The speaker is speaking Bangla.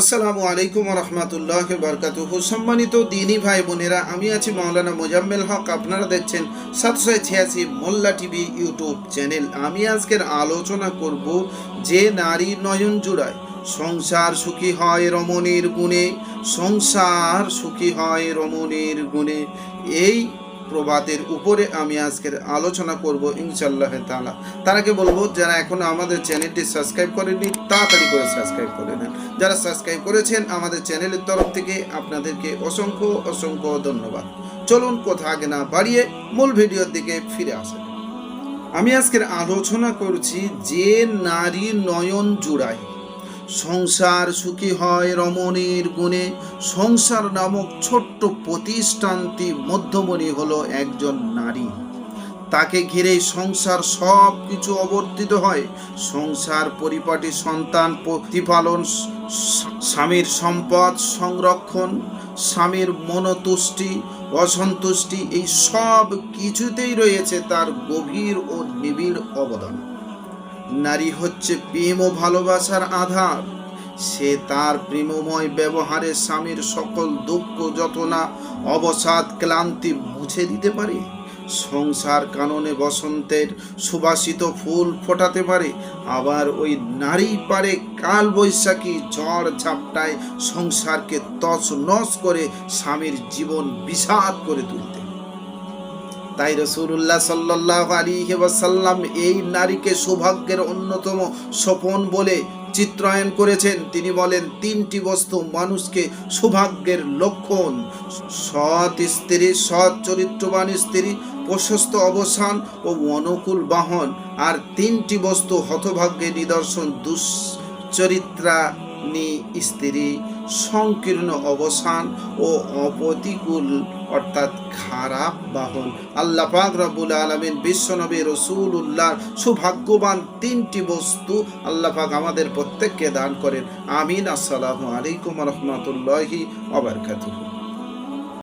আসসালামু আলাইকুম রহমতুল্লাহ বরকাতুহ। সম্মানিত দিনী ভাই বোনেরা, আমি আছি মাওলানা মোজাম্মেল হক। আপনারা দেখছেন সাতশো ছিয়াশি মোল্লা টিভি ইউটিউব চ্যানেল। আমি আজকের আলোচনা করব যে নারী নয়ন জুড়ায় সংসার সুখী হয় রমণীর গুণে, সংসার সুখী হয় রমণীর গুণে। এই প্রবাদের উপরে আমি আজকের আলোচনা করব ইনশাল্লাহ তাআলা। তার আগে বলব, যারা এখনও আমাদের চ্যানেলটি সাবস্ক্রাইব করেনি তাড়াতাড়ি করে সাবস্ক্রাইব করে নেন। যারা সাবস্ক্রাইব করেছেন, আমাদের চ্যানেলের তরফ থেকে আপনাদেরকে অসংখ্য অসংখ্য ধন্যবাদ। চলুন কথা আগে না বাড়িয়ে মূল ভিডিওর দিকে ফিরে আসেন আমি আজকের আলোচনা করছি যে নারী নয়ন জুড়ায়। সংসার সুখী হয় রমণীর গুণে। সংসার নামক ছোট্ট প্রতিষ্ঠানটি মধ্যমণি হলো একজন নারী। তাকে ঘিরেই সংসার সব কিছু অবর্তিত হয়। সংসার পরিপাটি, সন্তান প্রতিপালন, স্বামীর সম্পদ সংরক্ষণ, স্বামীর মনোতুষ্টি, অসন্তুষ্টি, এই সব কিছুতেই রয়েছে তার গভীর ও নিবিড় অবদান। নারী হচ্ছে প্রেম ও ভালোবাসার আধার। সে তার প্রেমময় ব্যবহারে স্বামীর সকল দুঃখ, যতনা, অবসাদ, ক্লান্তি মুছে দিতে পারে। সংসার কাননে বসন্তের সুবাসিত ফুল ফোটাতে পারে। আবার ওই নারী পারে কাল বৈশাখী ঝড় ঝাপটায় সংসারকে তছ নস করে স্বামীর জীবন বিষাদ করে তুলতে। তাই রসুল্লাহ সাল্লাহ আলী ওয়াসাল্লাম এই নারীকে সৌভাগ্যের অন্যতম স্বপন বলে চিত্রায়ন করেছেন। তিনি বলেন, তিনটি বস্তু মানুষকে সৌভাগ্যের লক্ষণ। সৎ স্ত্রী, সৎ চরিত্রবান স্ত্রী, প্রশস্ত অবসান ও অনুকূল বাহন। আর তিনটি বস্তু হতভাগ্যের নিদর্শন, দুশ্চরিত্রানি স্ত্রী, সংকীর্ণ অবসান ও অপ্রতিকূল অর্থাৎ খারাপ বাহন। আল্লাহ পাক রব্বুল আলমিন বিশ্বনবী রসুল উল্লাহ সুভাগ্যবান তিনটি বস্তু আল্লাহ পাক আমাদের প্রত্যেককে দান করেন। আমিন। আসসালামু আলাইকুম রহমতুল্লাহি অবরকাতুহু